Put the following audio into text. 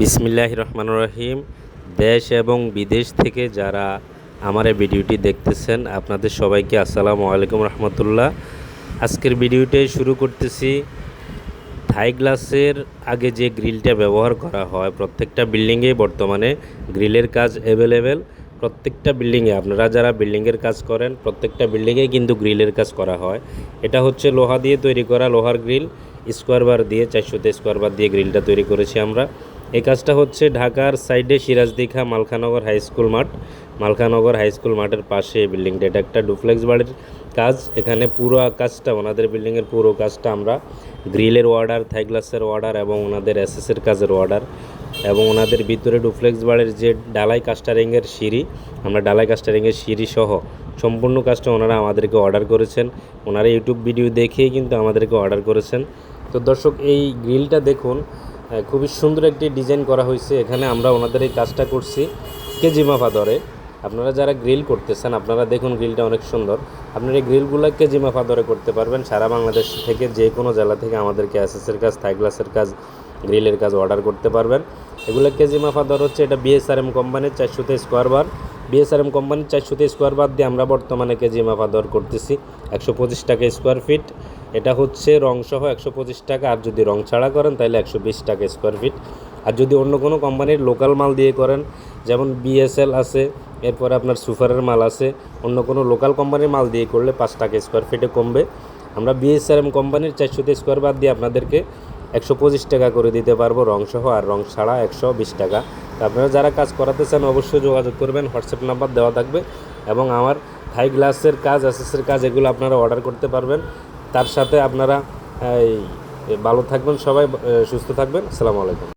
বিসমিল্লাহ রহমান রহিম। দেশ এবং বিদেশ থেকে যারা আমার এই ভিডিওটি দেখতেছেন, আপনাদের সবাইকে আসসালামু আলাইকুম রহমতুল্লাহ। আজকের ভিডিওটাই শুরু করতেছি। থাই গ্লাসের আগে যে গ্রিলটা ব্যবহার করা হয়, প্রত্যেকটা বিল্ডিংয়ে বর্তমানে গ্রিলের কাজ অ্যাভেলেবেল প্রত্যেকটা বিল্ডিংয়ে, আপনারা যারা বিল্ডিংয়ের কাজ করেন, প্রত্যেকটা বিল্ডিংয়ে কিন্তু গ্রিলের কাজ করা হয়। এটা হচ্ছে লোহা দিয়ে তৈরি করা লোহার গ্রিল। স্কোয়ার বার দিয়ে, চারশোতে স্কোয়ার বার দিয়ে গ্রিলটা তৈরি করেছি আমরা। এই কাজটা হচ্ছে ঢাকার সাইডে সিরাজদিঘা মালখানগর হাই স্কুল মাঠ। মালখানগর হাই স্কুল মাঠের পাশে এই বিল্ডিংটা। এটা একটা ডুপ্লেক্স বাড়ির কাজ। এখানে পুরো কাজটা, ওনাদের বিল্ডিংয়ের পুরো কাজটা আমরা গ্রিলের অর্ডার থাই গ্লাসের অর্ডার এবং ওনাদের এসএসের কাজের অর্ডার এবং ওনাদের ভিতরে ডুপ্লেক্স বাড়ির যে ডালাই কাস্টারিংয়ের সিঁড়ি, আমরা ডালাই কাস্টারিংয়ের সিঁড়ি সহ সম্পূর্ণ কাজটা ওনারা আমাদেরকে অর্ডার করেছেন। ওনারা ইউটিউব ভিডিও দেখেই কিন্তু আমাদেরকে অর্ডার করেছেন। তো দর্শক, এই গ্রিলটা দেখুন খুবই সুন্দর একটি ডিজাইন করা হয়েছে। এখানে আমরা ওনাদের এই কাজটা করছি কেজি মাফা দরে আপনারা যারা গ্রিল করতেছেন আপনারা দেখুন গ্রিলটা অনেক সুন্দর। আপনারা এই গ্রিলগুলো কেজি মাফা দরে করতে পারবেন। সারা বাংলাদেশ থেকে যে কোনো জেলা থেকে আমাদেরকে এসএসের কাজ থাই গ্লাসের কাজ, গ্রিলের কাজ অর্ডার করতে পারবেন। এগুলো কেজি মাফা দর হচ্ছে এটা বিএসআরএম কোম্পানির চারশোতে স্কোয়ার বার বিএসআরএম কোম্পানির চারশোতে স্কোয়ার বার দিয়ে আমরা বর্তমানে কেজি মাফা দর করতেছি। একশো পঁচিশ টাকা স্কোয়ার ফিট এটা হচ্ছে রং সহ একশো পঁচিশ টাকা। আর যদি রং ছাড়া করেন, তাহলে একশো বিশ টাকা স্কোয়ার ফিট আর যদি অন্য কোনো কোম্পানির লোকাল মাল দিয়ে করেন, যেমন বিএসএল আছে, এরপরে আপনার সুপারের মাল আছে, অন্য কোনো লোকাল কোম্পানির মাল দিয়ে করলে পাঁচ টাকা স্কোয়ার ফিটে কমবে। আমরা বিএসআরএম কোম্পানির চারশোতে স্কোয়ার বাদ দিয়ে আপনাদেরকে একশো পঁচিশ টাকা করে দিতে পারব রং সহ, আর রং ছাড়া একশো বিশ টাকা। আপনারা যারা কাজ করাতে চান, অবশ্যই যোগাযোগ করবেন, হোয়াটসঅ্যাপ নাম্বার দেওয়া থাকবে। এবং আমার থাই গ্লাসের কাজ অ্যাসেসের কাজ, এগুলো আপনারা অর্ডার করতে পারবেন। তার সাথে আপনারা এই ভালো থাকবেন সবাই সুস্থ থাকবেন। আসসালামু আলাইকুম।